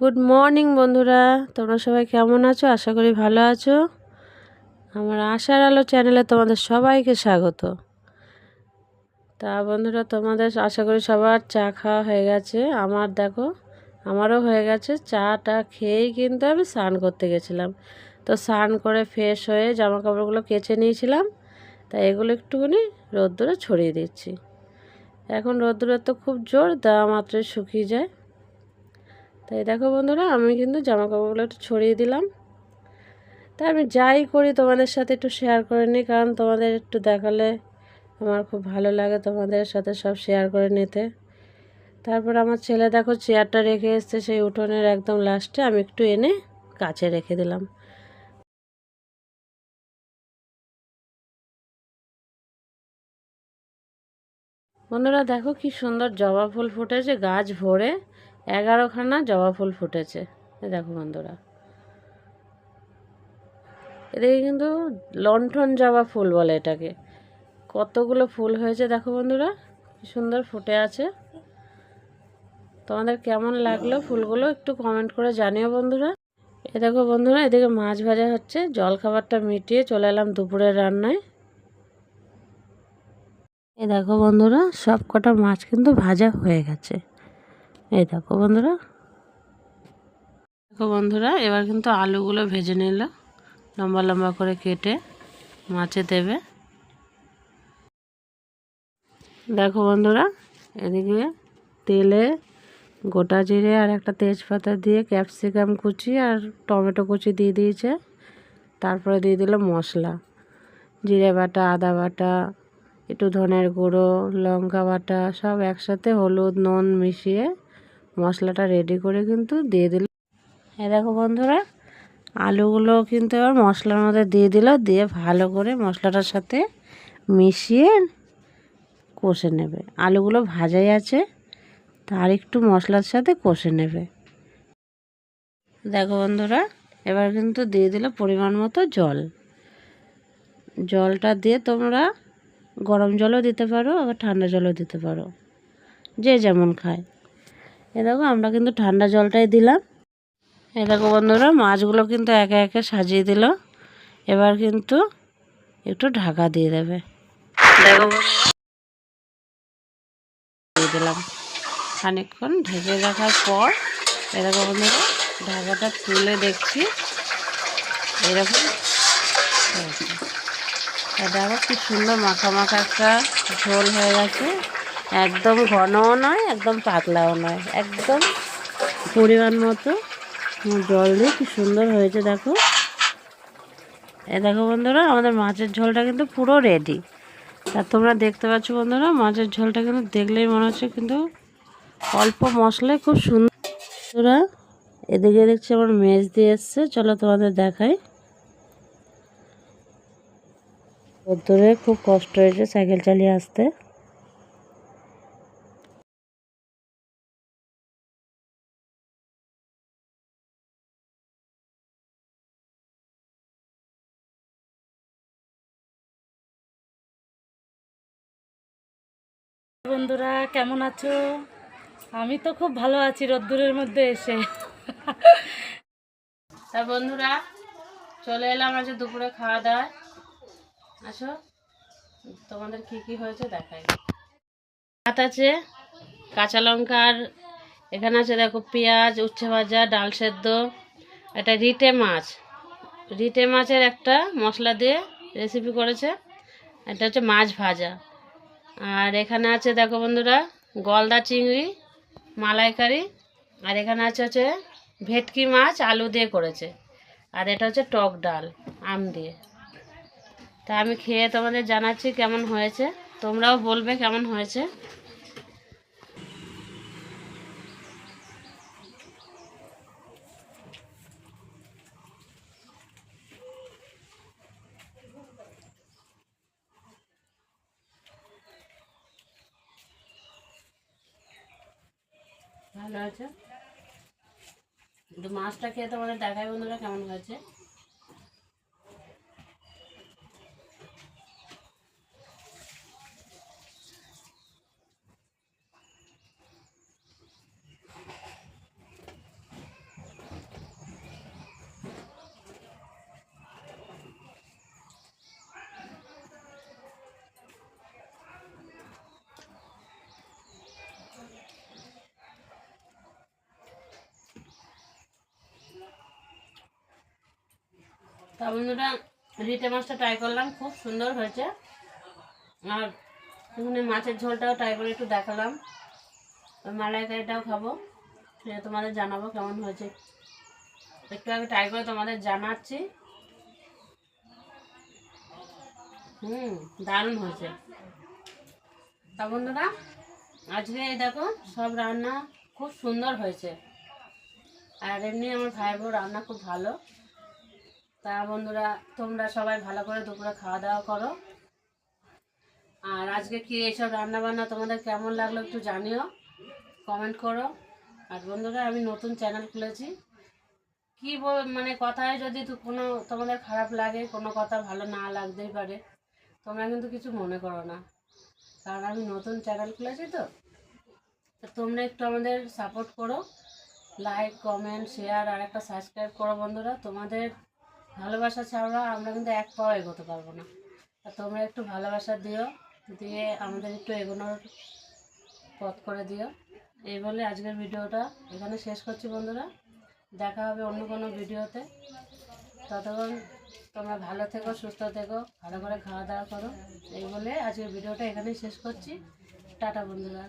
Good morning বন্ধুরা। তোমরা সবাই কেমন আছো? আশা করি ভালো আছো। আমার আশার আলো চ্যানেলে তোমাদের সবাইকে স্বাগত। তা বন্ধুরা, তোমাদের আশা করি সবার চা খাওয়া হয়ে গেছে। আমার দেখো, আমারও হয়ে গেছে। চাটা খেয়েই কিন্তু আমি স্নান করতে গেছিলাম। তো স্নান করে ফ্রেশ হয়ে জামা কাপড়গুলো কেচে নিয়েছিলাম। তা এগুলো একটুখানি রোদ্দুরে ছড়িয়ে দিচ্ছি। এখন রোদ্দুরের তো খুব জোর, দেওয়া মাত্রই শুকিয়ে যায়। তাই দেখো বন্ধুরা, আমি কিন্তু জামা কাপড়গুলো একটু ছড়িয়ে দিলাম। তাই আমি যাই করি, তোমাদের সাথে একটু শেয়ার করে নিই, কারণ তোমাদের একটু দেখালে আমার খুব ভালো লাগে তোমাদের সাথে সব শেয়ার করে নিতে। তারপর আমার ছেলে দেখো চেয়ারটা রেখে এসছে, সেই উঠোনের একদম লাস্টে আমি একটু এনে কাছে রেখে দিলাম। বন্ধুরা দেখো কি সুন্দর জবা ফুল ফুটেছে, গাছ ভরে। এগারোখানা জবা ফুল ফুটেছে। দেখো বন্ধুরা। এদিকে কিন্তু লণ্ঠন জবা ফুল বলে এটাকে। কতগুলো ফুল হয়েছে দেখো বন্ধুরা। কি সুন্দর ফুটে আছে। তোমাদের কেমন লাগল ফুলগুলো একটু কমেন্ট করে জানিও বন্ধুরা। এ দেখো বন্ধুরা, এদিকে মাছ ভাজা হচ্ছে। জল খাবারটা মিটিয়ে চলে এলাম দুপুরের রান্নায়। এ দেখো বন্ধুরা সব কটা মাছ কিন্তু ভাজা হয়ে গেছে। এই দেখো বন্ধুরা। দেখো বন্ধুরা, এবার কিন্তু আলুগুলো ভেজে নিল। লম্বা লম্বা করে কেটে মাছে দেবে। দেখো বন্ধুরা, এদিকে তেলে গোটা জিরে আর একটা তেজপাতা দিয়ে ক্যাপসিকাম কুচি আর টমেটো কুচি দিয়ে দিয়েছে। তারপরে দিয়ে দিল মশলা। জিরে বাটা, আদা বাটা, একটু ধনের গুঁড়ো, লঙ্কা বাটা, সব একসাথে হলুদ, নুন মিশিয়ে মশলাটা রেডি করে কিন্তু দিয়ে দিল। এ দেখো বন্ধুরা, আলুগুলো কিন্তু এবার মশলার মধ্যে দিয়ে দিল, দিয়ে ভালো করে মশলাটার সাথে মিশিয়ে কষে নেবে। আলুগুলো ভাজাই আছে তার একটু মশলার সাথে কষে নেবে। দেখো বন্ধুরা, এবার কিন্তু দিয়ে দিল পরিমাণ মতো জল। জলটা দিয়ে তোমরা গরম জলও দিতে পারো, আবার ঠান্ডা জলও দিতে পারো। যে যেমন খায়। এ দেখো, আমরা কিন্তু ঠান্ডা জলটাই দিলাম। এ দেখো বন্ধুরা, মাছগুলো কিন্তু একে একে সাজিয়ে দিল। এবার কিন্তু একটু ঢাকা দিয়ে দেবে। দিলাম। খানিকক্ষণ ঢেকে রাখার পর এরকম বন্ধুরা, ঢাকাটা তুলে দেখছি। এরকম দেখো কি সুন্দর মাখা মাখা একটা ঝোল হয়ে গেছে। একদম ঘনও নয়, একদম পাতলাও নয়, একদম পরিমাণ মতো। জল দিয়ে কি সুন্দর হয়েছে, দেখো। এ দেখো বন্ধুরা, আমাদের মাছের ঝোলটা কিন্তু পুরো রেডি তা তোমরা দেখতে পাচ্ছ বন্ধুরা, মাছের ঝোলটা কিন্তু দেখলেই মনে হচ্ছে কিন্তু অল্প মশলায় খুব সুন্দর। এদিকে দেখছি আমার মেজ দিয়ে এসছে, চলো তোমাদের দেখাই। ধরে খুব কষ্ট হয়েছে সাইকেল চালিয়ে আসতে। বন্ধুরা, কেমন আছো? আমি তো খুব ভালো আছি রোদ্দুরের মধ্যে এসে। তা বন্ধুরা, চলে এলাম আজ দুপুরে খাওয়া দাওয়া আসো, তোমাদের কি কি হয়েছে দেখাই। ভাত আছে, কাঁচা লঙ্কার এখানে আছে দেখো পেঁয়াজ, উচ্ছে ভাজা, ডাল সেদ্ধ। এটা রিটে মাছ। রিটে মাছের একটা মশলা দিয়ে রেসিপি করেছে। এটা হচ্ছে মাছ ভাজা। আর এখানে আছে, দেখো বন্ধুরা, গলদা চিংড়ি মালাইকারি, আর এখানে আছে হচ্ছে ভেটকি মাছ আলু দিয়ে করেছে। আর এটা হচ্ছে টক ডাল, আম দিয়ে। তা আমি খেয়ে তোমাদের জানাচ্ছি কেমন হয়েছে, তোমরাও বলবে কেমন হয়েছে। ভালো আছে কিন্তু মাছটা খেয়ে তোমাদের দেখায় বন্ধুরা কেমন হয়েছে। তা বন্ধুরা, রিটে মাছটা ট্রাই করলাম, খুব সুন্দর হয়েছে। আর এখানে মাছের ঝোলটাও ট্রাই করে একটু দেখালাম। মালাইকারিটাও খাব, সেটা তোমাদের জানাব কেমন হয়েছে। একটু আগে ট্রাই করে তোমাদের জানাচ্ছি। হুম, দারুণ হয়েছে। তা বন্ধুরা, আজকে এই দেখো, সব রান্না খুব সুন্দর হয়েছে। আর এমনি আমার ভাই রান্না খুব ভালো। তা বন্ধুরা, তোমরা সবাই ভালো করে দুপুরে খাওয়া দাওয়া করো। আর আজকে কি এইসব রান্না বান্না তোমাদের কেমন লাগল একটু জানিও কমেন্ট করো। আর বন্ধুরা, আমি নতুন চ্যানেল খুলেছি। কি মানে কথায় যদি কোনো তোমাদের খারাপ লাগে, কোনো কথা ভালো না লাগতেই পারে, তোমরা কিন্তু কিছু মনে করো না। কারণ আমি নতুন চ্যানেল খুলেছি তো তোমরা একটু আমাদের সাপোর্ট করো। লাইক কমেন্ট শেয়ার আর একটা সাবস্ক্রাইব করো বন্ধুরা। তোমাদের ভালোবাসা ছাড়া আমরা কিন্তু এক পাও এগোতে পারব না। তা তোমরা একটু ভালোবাসা দিও, দিয়ে আমাদের একটু এগোনোর পথ করে দিও। এই বলে আজকের ভিডিওটা এখানে শেষ করছি বন্ধুরা। দেখা হবে অন্য কোনো ভিডিওতে। ততক্ষণ তোমরা ভালো থেকো, সুস্থ থেকো, ভালো করে খাওয়া দাওয়া করো। এই বলে আজকের ভিডিওটা এখানেই শেষ করছি। টাটা বন্ধুরা।